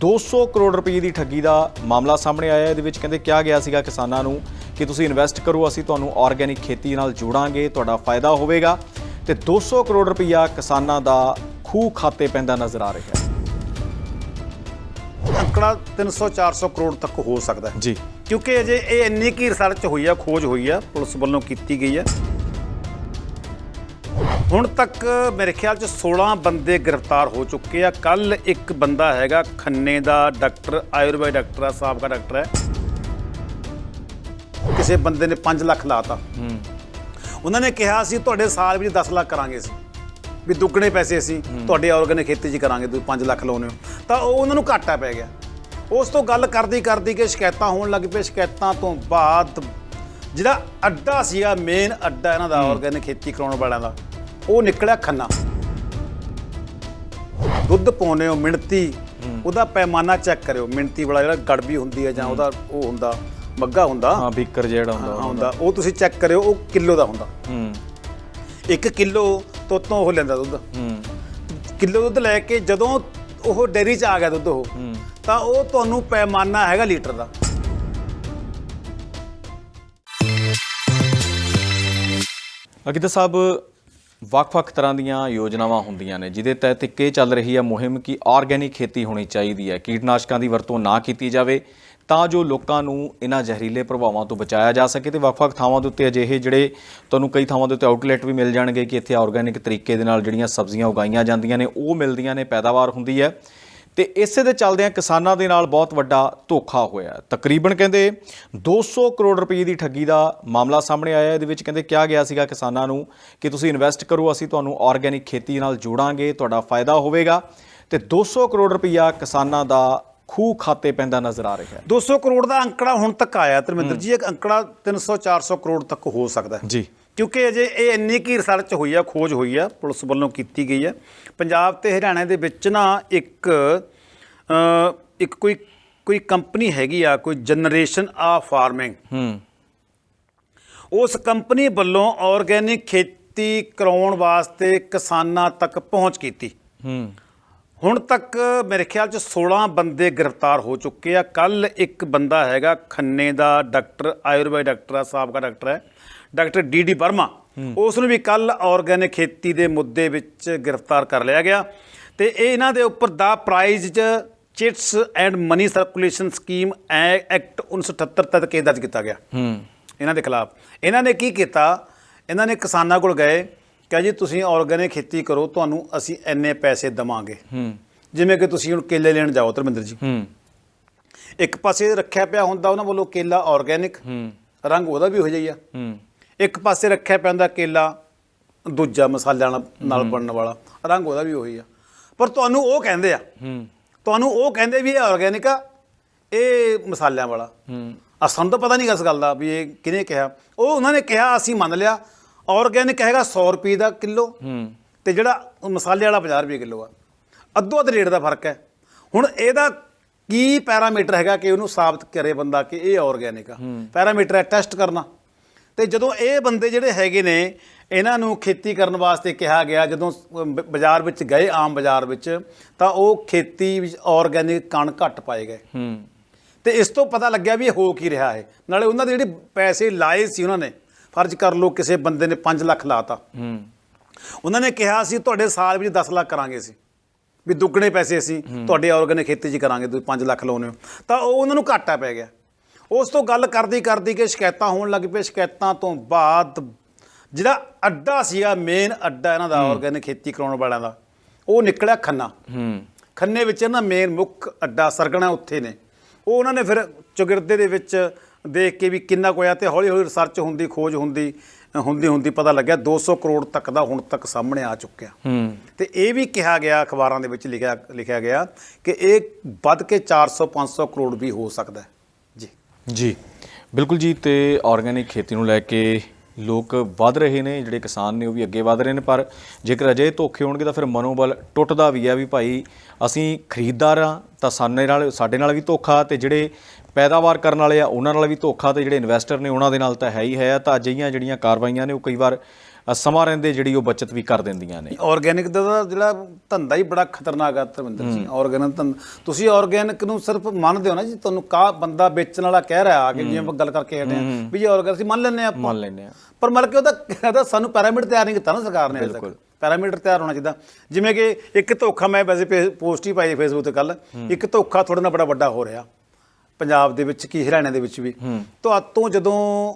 200 ਕਰੋੜ ਰੁਪਏ ਦੀ ਠੱਗੀ ਦਾ ਮਾਮਲਾ ਸਾਹਮਣੇ ਆਇਆ ਹੈ। ਇਹਦੇ ਵਿੱਚ ਕਹਿੰਦੇ ਕਿਹਾ ਗਿਆ ਸੀਗਾ ਕਿਸਾਨਾਂ ਨੂੰ ਕਿ ਤੁਸੀਂ ਇਨਵੈਸਟ ਕਰੋ ਅਸੀਂ ਤੁਹਾਨੂੰ ਆਰਗੇਨਿਕ ਖੇਤੀ ਨਾਲ ਜੋੜਾਂਗੇ ਤੁਹਾਡਾ ਫਾਇਦਾ ਹੋਵੇਗਾ। ਤੇ 200 ਕਰੋੜ ਰੁਪਈਆ ਕਿਸਾਨਾਂ ਦਾ ਖੂਹ ਖਾਤੇ ਪੈਂਦਾ ਨਜ਼ਰ ਆ ਰਿਹਾ ਹੈ। ਅੰਕੜਾ 300 400 ਕਰੋੜ ਤੱਕ ਹੋ ਸਕਦਾ ਹੈ। ਜੀ। ਕਿਉਂਕਿ ਅਜੇ ਇਹ ਇੰਨੀ ਕੀ ਰਿਸਰਚ ਹੋਈ ਆ ਖੋਜ ਹੋਈ ਆ ਪੁਲਿਸ ਵੱਲੋਂ ਕੀਤੀ ਗਈ ਆ। ਹੁਣ ਤੱਕ ਮੇਰੇ ਖਿਆਲ ਚ 16 ਬੰਦੇ ਗ੍ਰਿਫਤਾਰ ਹੋ ਚੁੱਕੇ ਆ। ਕੱਲ ਇੱਕ ਬੰਦਾ ਹੈਗਾ ਖੰਨੇ ਦਾ ਡਾਕਟਰ ਆਯੁਰਵੈਦ ਡਾਕਟਰ ਆ ਸਾਬਕਾ ਡਾਕਟਰ ਹੈ। ਕਿਸੇ ਬੰਦੇ ਨੇ 5 ਲੱਖ ਲਾਤਾ। ਉਹਨਾਂ ਨੇ ਕਿਹਾ ਸੀ ਤੁਹਾਡੇ ਸਾਲ ਵਿੱਚ 10 ਲੱਖ ਕਰਾਂਗੇ ਅਸੀਂ। ਵੀ ਦੁੱਗਣੇ ਪੈਸੇ ਅਸੀਂ ਤੁਹਾਡੇ ਆਰਗੈਨਿਕ ਖੇਤੀ 'ਚ ਕਰਾਂਗੇ ਤੁਸੀਂ 5 ਲੱਖ ਲਾਉਨੇ ਹੋ। ਤਾਂ ਉਹ ਉਹਨਾਂ ਨੂੰ ਘਾਟਾ ਪੈ ਗਿਆ। ਉਸ ਤੋਂ ਗੱਲ ਕਰਦੀ ਕਰਦੀ ਕਿ ਸ਼ਿਕਾਇਤਾਂ ਹੋਣ ਲੱਗ ਪਈ ਸ਼ਿਕਾਇਤਾਂ ਤੋਂ ਬਾਅਦ ਜਿਹੜਾ ਅੱਡਾ ਸੀਗਾ ਮੇਨ ਅੱਡਾ ਇਹਨਾਂ ਦਾ ਆਰਗੈਨਿਕ ਖੇਤੀ ਕਰਾਉਣ ਵਾਲਿਆਂ ਦਾ ਉਹ ਨਿਕਲਿਆ ਖੰਨਾ। ਦੁੱਧ ਪਾਉਨੇ ਹੋ ਮਿਣਤੀ ਉਹਦਾ ਪੈਮਾਨਾ ਚੈੱਕ ਕਰਿਓ। ਮਿਣਤੀ ਵਾਲਾ ਜਿਹੜਾ ਗੜਬੀ ਹੁੰਦੀ ਹੈ ਜਾਂ ਉਹਦਾ ਉਹ ਹੁੰਦਾ ਮੱਗਾ ਹੁੰਦਾ। ਹਾਂ ਬੀਕਰ ਜਿਹੜਾ ਹੁੰਦਾ ਹੁੰਦਾ। ਉਹ ਤੁਸੀਂ ਚੈੱਕ ਕਰਿਓ ਉਹ ਕਿਲੋ ਦਾ ਹੁੰਦਾ। ਹੂੰ। 1 ਕਿਲੋ ਤੋਂ ਤੋਂ ਉਹ ਲੈਂਦਾ ਦੁੱਧ। ਹੂੰ। ਕਿਲੋ ਦੁੱਧ ਲੈ ਕੇ ਜਦੋਂ ਉਹ ਡੇਅਰੀ 'ਚ ਆ ਗਿਆ ਦੁੱਧ ਉਹ ਤਾਂ ਉਹ ਤੁਹਾਨੂੰ ਪੈਮਾਨਾ ਹੈਗਾ ਲੀਟਰ ਦਾ। ਅਕਿਤਾ ਸਾਹਿਬ ਵੱਖ-ਵੱਖ ਤਰ੍ਹਾਂ ਦੀਆਂ ਯੋਜਨਾਵਾਂ ਹੁੰਦੀਆਂ ਨੇ, ਜਿਹਦੇ ਤਹਿਤ ਇੱਕ ਇਹ ਚੱਲ ਰਹੀ ਹੈ ਮੁਹਿੰਮ ਕਿ ਆਰਗੇਨਿਕ ਖੇਤੀ ਹੋਣੀ ਚਾਹੀਦੀ ਹੈ, ਕੀਟਨਾਸ਼ਕਾਂ ਦੀ ਵਰਤੋਂ ਨਾ ਕੀਤੀ ਜਾਵੇ, ਤਾਂ ਜੋ ਲੋਕਾਂ ਨੂੰ ਇਹਨਾਂ ਜ਼ਹਿਰੀਲੇ ਪ੍ਰਭਾਵਾਂ ਤੋਂ ਬਚਾਇਆ ਜਾ ਸਕੇ ਤੇ ਵੱਖ-ਵੱਖ ਥਾਵਾਂ ਦੇ ਉੱਤੇ ਅਜਿਹੇ ਜਿਹੜੇ ਤੁਹਾਨੂੰ ਕਈ ਥਾਵਾਂ ਦੇ ਉੱਤੇ ਆਊਟਲੈਟ ਵੀ ਮਿਲ ਜਾਣਗੇ ਕਿ ਇੱਥੇ ਆਰਗੇਨਿਕ ਤਰੀਕੇ ਦੇ ਨਾਲ ਜਿਹੜੀਆਂ ਸਬਜ਼ੀਆਂ ਉਗਾਈਆਂ ਜਾਂਦੀਆਂ ਨੇ, ਉਹ ਮਿਲਦੀਆਂ ਨੇ, ਪੈਦਾਵਾਰ ਹੁੰਦੀ ਹੈ। ਤੇ ਇਸੇ ਦੇ ਚੱਲਦਿਆਂ ਕਿਸਾਨਾਂ ਦੇ ਨਾਲ ਬਹੁਤ ਵੱਡਾ ਧੋਖਾ ਹੋਇਆ। ਤਕਰੀਬਨ ਕਹਿੰਦੇ 200 ਕਰੋੜ ਰੁਪਏ ਦੀ ਠੱਗੀ ਦਾ ਮਾਮਲਾ ਸਾਹਮਣੇ ਆਇਆ। ਇਹਦੇ ਵਿੱਚ ਕਹਿੰਦੇ ਕਿਹਾ ਗਿਆ ਸੀਗਾ ਕਿਸਾਨਾਂ ਨੂੰ ਕਿ ਤੁਸੀਂ ਇਨਵੈਸਟ ਕਰੋ ਅਸੀਂ ਤੁਹਾਨੂੰ ਆਰਗੇਨਿਕ ਖੇਤੀ ਨਾਲ ਜੋੜਾਂਗੇ ਤੁਹਾਡਾ ਫਾਇਦਾ ਹੋਵੇਗਾ। ਤੇ 200 ਕਰੋੜ ਰੁਪਈਆ ਕਿਸਾਨਾਂ ਦਾ ਖੂਹ ਖਾਤੇ ਪੈਂਦਾ ਨਜ਼ਰ ਆ ਰਿਹਾ ਹੈ। 200 ਕਰੋੜ ਦਾ ਅੰਕੜਾ ਹੁਣ ਤੱਕ ਆਇਆ। ਧਰਮਿੰਦਰ ਜੀ ਇਹ ਅੰਕੜਾ 300 400 ਕਰੋੜ ਤੱਕ ਹੋ ਸਕਦਾ ਹੈ। ਜੀ। ਕਿਉਂਕਿ ਅਜੇ ਇਹ ਇੰਨੀ ਕੀ ਰਿਸਰਚ ਹੋਈ ਆ ਖੋਜ ਹੋਈ ਆ ਪੁਲਿਸ ਵੱਲੋਂ ਕੀਤੀ ਗਈ ਆ। ਪੰਜਾਬ ਤੇ ਹਰਿਆਣਾ ਦੇ ਵਿੱਚ ਨਾ ਇੱਕ ਇੱਕ ਕੋਈ ਕੋਈ ਕੰਪਨੀ ਹੈਗੀ ਆ ਕੋਈ ਜਨਰੇਸ਼ਨ ਆ ਫਾਰਮਿੰਗ। ਹੂੰ। ਉਸ ਕੰਪਨੀ ਵੱਲੋਂ ਆਰਗੇਨਿਕ ਖੇਤੀ ਕਰਾਉਣ ਵਾਸਤੇ ਕਿਸਾਨਾਂ ਤੱਕ ਪਹੁੰਚ ਕੀਤੀ। ਹੂੰ। ਹੁਣ ਤੱਕ ਮੇਰੇ ਖਿਆਲ ਚ 16 ਬੰਦੇ ਗ੍ਰਿਫਤਾਰ ਹੋ ਚੁੱਕੇ ਆ। ਕੱਲ ਇੱਕ ਬੰਦਾ ਹੈਗਾ ਖੰਨੇ ਦਾ ਡਾਕਟਰ ਆਯੁਰਵੈਦ ਡਾਕਟਰ ਆ ਸਾਬਕਾ ਡਾਕਟਰ ਹੈ ਡਾਕਟਰ ਡੀ ਡੀ ਵਰਮਾ। ਉਸ ਨੂੰ ਵੀ ਕੱਲ ਆਰਗੈਨਿਕ ਖੇਤੀ ਦੇ ਮੁੱਦੇ ਵਿੱਚ ਗ੍ਰਿਫਤਾਰ ਕਰ ਲਿਆ ਗਿਆ। ਤੇ ਇਹ ਇਹਨਾਂ ਦੇ ਉੱਪਰ ਦਾ ਪ੍ਰਾਈਜ਼ ਚ chits and money circulation scheme act 1978 ਤਹਿਤ ਕੇਸ ਦਰਜ ਕੀਤਾ ਗਿਆ। ਹੂੰ। ਇਹਨਾਂ ਦੇ ਖਿਲਾਫ। ਇਹਨਾਂ ਨੇ ਕੀ ਕੀਤਾ? ਇਹਨਾਂ ਨੇ ਕਿਸਾਨਾਂ ਕੋਲ ਗਏ। ਕਿ ਜੀ ਤੁਸੀਂ ਆਰਗੈਨਿਕ ਖੇਤੀ ਕਰੋ ਤੁਹਾਨੂੰ ਅਸੀਂ ਇੰਨੇ ਪੈਸੇ ਦਵਾਂਗੇ। ਹੂੰ। ਜਿਵੇਂ ਕਿ ਤੁਸੀਂ ਹੁਣ ਕੇਲੇ ਲੈਣ ਜਾਓ ਧਰਮਿੰਦਰ ਜੀ। ਹੂੰ। ਇੱਕ ਪਾਸੇ ਰੱਖਿਆ ਪਿਆ ਹੁੰਦਾ ਉਹਨਾਂ ਵੱਲੋਂ ਕੇਲਾ ਆਰਗੈਨਿਕ ਹੂੰ। ਰੰਗ ਉਹਦਾ ਵੀ ਹੋ ਜਾਈ ਆ। ਹੂੰ। ਇੱਕ ਪਾਸੇ ਰੱਖਿਆ ਪਿਆ ਹੁੰਦਾ ਕੇਲਾ ਦੂਜਾ ਮਸਾਲਿਆਂ ਨਾਲ- ਬਣਨ ਵਾਲਾ। ਰੰਗ ਉਹਦਾ ਵੀ ਉਹੀ ਆ। ਪਰ ਤੁਹਾਨੂੰ ਉਹ ਕਹਿੰਦੇ ਆ। ਹੂੰ। ਤੁਹਾਨੂੰ ਉਹ ਕਹਿੰਦੇ ਵੀ ਇਹ ਆਰਗੈਨਿਕ ਆ ਇਹ ਮਸਾਲਿਆਂ ਵਾਲਾ। ਹੂੰ। ਸਾਨੂੰ ਤਾਂ ਪਤਾ ਨਹੀਂ ਇਸ ਗੱਲ ਦਾ ਵੀ ਇਹ ਕਿਹਨੇ ਕਿਹਾ। ਉਹ ਉਹਨਾਂ ਨੇ ਕਿਹਾ ਅਸੀਂ ਮੰਨ ਲਿਆ ਆਰਗੈਨਿਕ ਹੈਗਾ 100 ਰੁਪਏ ਦਾ ਕਿਲੋ ਹੂੰ। ਤੇ ਜਿਹੜਾ ਮਸਾਲੇ ਵਾਲਾ 50 ਰੁਪਏ ਕਿਲੋ ਆ। ਅੱਧੋ ਅੱਧ ਰੇਟ ਦਾ ਫ਼ਰਕ ਹੈ। ਹੁਣ ਇਹਦਾ ਕੀ ਪੈਰਾਮੀਟਰ ਹੈਗਾ ਕਿ ਉਹਨੂੰ ਸਾਬਤ ਕਰੇ ਬੰਦਾ ਕਿ ਇਹ ਆਰਗੈਨਿਕ ਆ। ਪੈਰਾਮੀਟਰ ਹੈ ਟੈਸਟ ਕਰਨਾ। ਤੇ ਜਦੋਂ ਇਹ ਬੰਦੇ ਜਿਹੜੇ ਹੈਗੇ ਨੇ ਇਹਨਾਂ ਨੂੰ ਖੇਤੀ ਕਰਨ ਵਾਸਤੇ ਕਿਹਾ ਗਿਆ ਜਦੋਂ ਬਾਜ਼ਾਰ ਵਿੱਚ ਗਏ ਆਮ ਬਾਜ਼ਾਰ ਵਿੱਚ ਤਾਂ ਉਹ ਖੇਤੀ ਵਿੱਚ ਆਰਗੈਨਿਕ ਕਣ ਘੱਟ ਪਾਏ ਗਏ। ਹੂੰ। ਤੇ ਇਸ ਤੋਂ ਪਤਾ ਲੱਗਿਆ ਵੀ ਇਹ ਹੋ ਕੀ ਰਿਹਾ ਹੈ। ਨਾਲੇ ਉਹਨਾਂ ਦੇ ਜਿਹੜੇ ਪੈਸੇ ਲਾਏ ਸੀ ਉਹਨਾਂ ਨੇ ਫਰਜ਼ ਕਰ ਲਓ ਕਿਸੇ ਬੰਦੇ ਨੇ 5 ਲੱਖ ਲਾਤਾ। ਹੂੰ। ਉਹਨਾਂ ਨੇ ਕਿਹਾ ਸੀ ਤੁਹਾਡੇ ਸਾਲ ਵਿੱਚ 10 ਲੱਖ ਕਰਾਂਗੇ ਅਸੀਂ। ਵੀ ਦੁੱਗਣੇ ਪੈਸੇ ਅਸੀਂ ਤੁਹਾਡੇ ਆਰਗੈਨਿਕ ਖੇਤੀ 'ਚ ਕਰਾਂਗੇ ਤੁਸੀਂ 5 ਲੱਖ ਲਾਉਨੇ ਹੋ। ਤਾਂ ਉਹ ਉਹਨਾਂ ਨੂੰ ਘਾਟਾ ਪੈ ਗਿਆ। ਉਸ ਤੋਂ ਗੱਲ ਕਰਦੀ ਕਰਦੀ ਕਿ ਸ਼ਿਕਾਇਤਾਂ ਹੋਣ ਲੱਗ ਪਈ ਸ਼ਿਕਾਇਤਾਂ ਤੋਂ ਬਾਅਦ ਜਿਹੜਾ ਅੱਡਾ ਸੀਗਾ ਮੇਨ ਅੱਡਾ ਇਹਨਾਂ ਦਾ ਆਰਗੈਨਿਕ ਖੇਤੀ ਕਰਾਉਣ ਵਾਲਿਆਂ ਦਾ ਉਹ ਨਿਕਲਿਆ ਖੰਨਾ। ਹੂੰ। ਖੰਨੇ ਵਿੱਚ ਨਾ ਮੇਨ ਮੁੱਖ ਅੱਡਾ ਸਰਗਣਾ ਉੱਥੇ ਨੇ। ਉਹ ਉਹਨਾਂ ਨੇ ਫਿਰ ਚੁਗਿਰਦੇ ਦੇ ਵਿੱਚ ਦੇਖ ਕੇ ਵੀ ਕਿੰਨਾ ਕੁ ਹੋਇਆ ਤੇ ਹੌਲੀ ਹੌਲੀ ਰਿਸਰਚ ਹੁੰਦੀ ਖੋਜ ਹੁੰਦੀ ਹੁੰਦੀ ਹੁੰਦੀ ਪਤਾ ਲੱਗਿਆ 200 ਕਰੋੜ ਤੱਕ ਦਾ ਹੁਣ ਤੱਕ ਸਾਹਮਣੇ ਆ ਚੁੱਕਿਆ। ਹੂੰ। ਤੇ ਇਹ ਵੀ ਕਿਹਾ ਗਿਆ ਅਖਬਾਰਾਂ ਦੇ ਵਿੱਚ ਲਿਖਿਆ ਲਿਖਿਆ ਗਿਆ ਕਿ ਇਹ ਵੱਧ ਕੇ 400 500 ਕਰੋੜ ਵੀ ਹੋ ਸਕਦਾ ਹੈ। ਜੀ। ਜੀ। ਬਿਲਕੁਲ ਜੀ ਤੇ ਆਰਗੇਨਿਕ ਖੇਤੀ ਨੂੰ ਲੈ ਕੇ ਲੋਕ ਵੱਧ ਰਹੇ ਨੇ ਜਿਹੜੇ ਕਿਸਾਨ ਨੇ ਉਹ ਵੀ ਅੱਗੇ ਵੱਧ ਰਹੇ ਨੇ ਪਰ ਜੇਕਰ ਅਜੇ ਧੋਖੇ ਹੋਣਗੇ ਤਾਂ ਫਿਰ ਮਨੋਬਲ ਟੁੱਟਦਾ ਵੀ ਹੈ ਵੀ ਭਾਈ ਅਸੀਂ ਖਰੀਦਦਾਰ ਆ ਤਾਂ ਸਾਡੇ ਨਾਲ ਸਾਡੇ ਨਾਲ ਵੀ ਧੋਖਾ ਤੇ ਜਿਹੜੇ ਪੈਦਾਵਾਰ ਕਰਨ ਵਾਲੇ ਆ ਉਹਨਾਂ ਨਾਲ ਵੀ ਧੋਖਾ ਤੇ ਜਿਹੜੇ ਇਨਵੈਸਟਰ ਨੇ ਉਹਨਾਂ ਦੇ ਨਾਲ ਤਾਂ ਹੈ ਹੀ ਹੈ ਤਾਂ ਅਜਿਹੀਆਂ ਜਿਹੜੀਆਂ ਕਾਰਵਾਈਆਂ ਨੇ ਉਹ ਕਈ ਵਾਰ ਸਮਾਂ ਰਹਿੰਦੇ ਜਿਹੜੀ ਉਹ ਬਚਤ ਵੀ ਕਰ ਦਿੰਦੀਆਂ ਨੇ। ਆਰਗੈਨਿਕ ਦਾ ਜਿਹੜਾ ਧੰਦਾ ਹੀ ਬੜਾ ਖਤਰਨਾਕ ਆ ਧਰਮਿੰਦਰ ਸਿੰਘ ਆਰਗੈਨਿਕ ਧੰਦਾ ਤੁਸੀਂ ਆਰਗੈਨਿਕ ਨੂੰ ਸਿਰਫ ਮੰਨਦੇ ਹੋ ਨਾ ਜੀ ਤੁਹਾਨੂੰ ਕਾ ਬੰਦਾ ਵੇਚਣ ਵਾਲਾ ਕਹਿ ਰਿਹਾ ਆ ਕਿ ਜਿਵੇਂ ਆਪਾਂ ਗੱਲ ਕਰਕੇ ਹਟੇ ਆ ਵੀ ਇਹ ਆਰਗੈਨਿਕ ਸੀ ਮੰਨ ਲੈਂਦੇ ਆ ਮੰਨ ਲੈਂਦੇ ਆ ਪਰ ਮਤਲਬ ਕਿ ਉਹਦਾ ਉਹਦਾ ਸਾਨੂੰ ਪੈਰਾਮੀਟਰ ਤਿਆਰ ਨਹੀਂ ਕੀਤਾ ਨਾ ਸਰਕਾਰ ਨੇ ਅਜੇ ਤੱਕ। ਪੈਰਾਮੀਟਰ ਤਿਆਰ ਹੋਣਾ ਚਾਹੀਦਾ। ਜਿਵੇਂ ਕਿ ਇੱਕ ਧੋਖਾ ਮੈਂ ਵੈਸੇ ਪੋਸਟ ਹੀ ਪਾਈ ਫੇਸਬੁੱਕ ਤੇ ਕੱਲ ਇੱਕ ਧੋਖਾ ਥੋੜਾ ਨਾ ਬੜਾ ਵੱਡਾ ਹੋ ਰਿਹਾ। ਪੰਜਾਬ ਦੇ ਵਿੱਚ ਕੀ ਹਰਿਆਣਾ ਦੇ ਵਿੱਚ ਵੀ। ਤੋਂ ਤੋਂ ਜਦੋਂ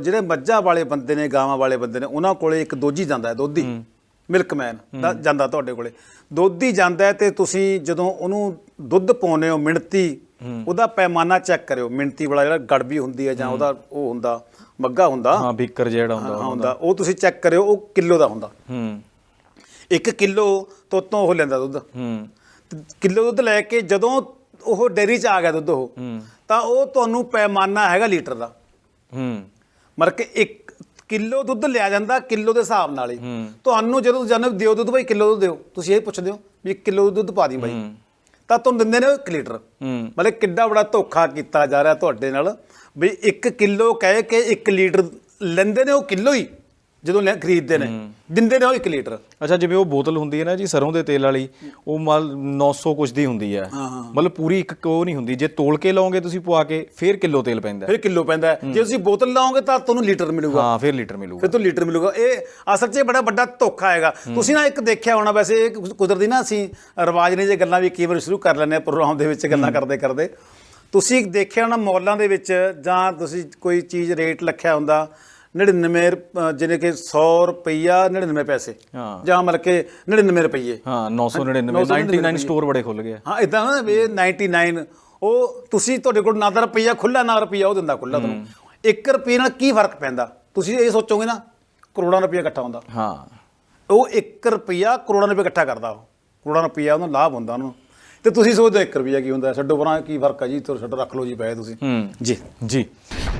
ਜਿਹੜੇ ਮੱਝਾਂ ਵਾਲੇ ਬੰਦੇ ਨੇ ਗਾਵਾਂ ਵਾਲੇ ਬੰਦੇ ਨੇ ਉਹਨਾਂ ਕੋਲੇ ਇੱਕ ਦੋਜੀ ਜਾਂਦਾ ਹੈ ਦੋਧੀ। ਮਿਲਕਮੈਨ ਦਾ ਜਾਂਦਾ ਤੁਹਾਡੇ ਕੋਲੇ। ਦੋਧੀ ਜਾਂਦਾ ਹੈ ਤੇ ਤੁਸੀਂ ਜਦੋਂ ਉਹਨੂੰ ਦੁੱਧ ਪਾਉਨੇ ਹੋ ਮਿਣਤੀ ਉਹਦਾ ਪੈਮਾਨਾ ਚੈੱਕ ਕਰਿਓ। ਮਿਣਤੀ ਵਾਲਾ ਜਿਹੜਾ ਗੜਬੀ ਹੁੰਦੀ ਹੈ ਜਾਂ ਉਹਦਾ ਉਹ ਹੁੰਦਾ ਮੱਗਾ ਹੁੰਦਾ। ਹਾਂ ਬੀਕਰ ਜਿਹੜਾ ਹੁੰਦਾ ਹੁੰਦਾ। ਉਹ ਤੁਸੀਂ ਚੈੱਕ ਕਰਿਓ ਉਹ ਕਿਲੋ ਦਾ ਹੁੰਦਾ। ਹੂੰ। ਇੱਕ ਕਿਲੋ ਤੋਂ ਤੋਂ ਉਹ ਲੈਂਦਾ ਦੁੱਧ। ਹੂੰ। ਕਿਲੋ ਦੁੱਧ ਲੈ ਕੇ ਜਦੋਂ ਉਹ ਡੇਅਰੀ 'ਚ ਆ ਗਿਆ ਦੁੱਧ ਉਹ ਤਾਂ ਉਹ ਤੁਹਾਨੂੰ ਪੈਮਾਨਾ ਹੈਗਾ ਲੀਟਰ ਦਾ। ਹੂੰ। ਮਤਲਬ ਕਿ 1 ਕਿਲੋ ਦੁੱਧ ਲਿਆ ਜਾਂਦਾ ਕਿਲੋ ਦੇ ਹਿਸਾਬ ਨਾਲ ਹੀ। ਤੁਹਾਨੂੰ ਜਦੋਂ ਜਨਮ ਦਿਓ ਦੁੱਧ ਭਾਈ ਕਿਲੋ ਦੁੱਧ ਦਿਓ ਤੁਸੀਂ ਇਹ ਪੁੱਛਦੇ ਹੋ ਵੀ 1 ਕਿਲੋ ਦੁੱਧ ਪਾ ਦੀ ਬਾਈ। ਤਾਂ ਤੁਹਾਨੂੰ ਦਿੰਦੇ ਨੇ 1 ਲੀਟਰ। ਮਤਲਬ ਕਿੱਡਾ ਬੜਾ ਧੋਖਾ ਕੀਤਾ ਜਾ ਰਿਹਾ ਤੁਹਾਡੇ ਨਾਲ ਵੀ 1 ਕਿਲੋ ਕਹਿ ਕੇ 1 ਲੀਟਰ ਲੈਂਦੇ ਨੇ ਉਹ ਕਿਲੋ ਹੀ। ਜਦੋਂ ਲੈ ਖਰੀਦਦੇ ਨੇ ਦਿੰਦੇ ਨੇ ਉਹ 1 ਲੀਟਰ। ਅੱਛਾ ਜਿਵੇਂ ਉਹ ਬੋਤਲ ਹੁੰਦੀ ਹੈ ਨਾ ਜੀ ਸਰੋਂ ਦੇ ਤੇਲ ਵਾਲੀ ਉਹ ਮਲ 900 ਕੁਛ ਦੀ ਹੁੰਦੀ ਹੈ। ਮਤਲਬ ਪੂਰੀ ਇੱਕ ਕੋ ਨਹੀਂ ਹੁੰਦੀ। ਜੇ ਤੋਲ ਕੇ ਲਾਓਗੇ ਤੁਸੀਂ ਪਵਾ ਕੇ ਫਿਰ ਕਿਲੋ ਤੇਲ ਪੈਂਦਾ। ਫਿਰ ਕਿਲੋ ਪੈਂਦਾ। ਜੇ ਤੁਸੀਂ ਬੋਤਲ ਲਾਓਗੇ ਤਾਂ ਤੁਹਾਨੂੰ ਲੀਟਰ ਮਿਲੂਗਾ। ਹਾਂ ਫਿਰ ਲੀਟਰ ਮਿਲੂਗਾ। ਫਿਰ ਤੁਹਾਨੂੰ ਲੀਟਰ ਮਿਲੂਗਾ। ਇਹ ਅਸਲ 'ਚ ਬੜਾ ਵੱਡਾ ਧੋਖਾ ਹੈਗਾ। ਤੁਸੀਂ ਨਾ ਇੱਕ ਦੇਖਿਆ ਹੋਣਾ ਵੈਸੇ ਕੁਦਰਤੀ ਨਾ ਅਸੀਂ ਰਿਵਾਜ ਨੇ ਜੇ ਗੱਲਾਂ ਵੀ ਕਈ ਵਾਰ ਸ਼ੁਰੂ ਕਰ ਲੈਂਦੇ ਆ ਪ੍ਰੋਗਰਾਮ ਦੇ ਵਿੱਚ ਗੱਲਾਂ ਕਰਦੇ ਕਰਦੇ। ਤੁਸੀਂ ਦੇਖਿਆ ਹੋਣਾ ਮੌਲਾਂ ਦੇ ਵਿੱਚ ਜਾਂ ਤੁਸੀਂ ਕੋਈ ਚੀਜ਼ ਰੇਟ ਲਿਖਿਆ ਹੁੰਦਾ 99 ਰੁਪ- ਅ, ਜਿਵੇਂ ਕਿ 100 ਰੁਪਈਆ 99 ਪੈਸੇ। ਹਾਂ। ਜਾਂ ਮਤਲਬ ਕਿ 99 ਰੁਪਈਏ। ਹਾਂ 999 99 ਸਟੋਰ ਬੜੇ ਖੁੱਲ ਗਏ ਹਾਂ ਇਦਾਂ ਨਾ ਵੀ ਇਹ 99 ਉਹ ਤੁਸੀਂ ਤੁਹਾਡੇ ਕੋਲ ਨਾ ਤਾਂ ਰੁਪਈਆ ਖੁੱਲਾ ਨਾ ਰੁਪਈਆ ਉਹ ਦਿੰਦਾ ਖੁੱਲਾ ਤੁਹਾਨੂੰ। 1 ਰੁਪਈਏ ਨਾਲ ਕੀ ਫ਼ਰਕ ਪੈਂਦਾ? ਤੁਸੀਂ ਇਹ ਸੋਚੋਗੇ ਨਾ ਕਰੋੜਾਂ ਰੁਪਈਆ ਇਕੱਠਾ ਹੁੰਦਾ। ਹਾਂ। ਉਹ 1 ਰੁਪਿਆ ਕਰੋੜਾਂ ਰੁਪਏ ਇਕੱਠਾ ਕਰਦਾ ਉਹ। ਕਰੋੜਾਂ ਰੁਪਿਆ ਉਹਨੂੰ ਲਾਭ ਹੁੰਦਾ ਉਹਨੂੰ। ਤੇ ਤੁਸੀਂ ਸੋਚਦੇ 1 ਰੁਪਿਆ ਕੀ ਹੁੰਦਾ? ਛੱਡੋ ਪਰਾਂ ਕੀ ਫ਼ਰਕ ਹੈ ਜੀ? ਤੁਰ ਛੱਡ ਰੱਖ ਲਓ ਜੀ ਪੈਸੇ ਤੁਸੀਂ। ਹੂੰ। ਜੀ। ਜੀ।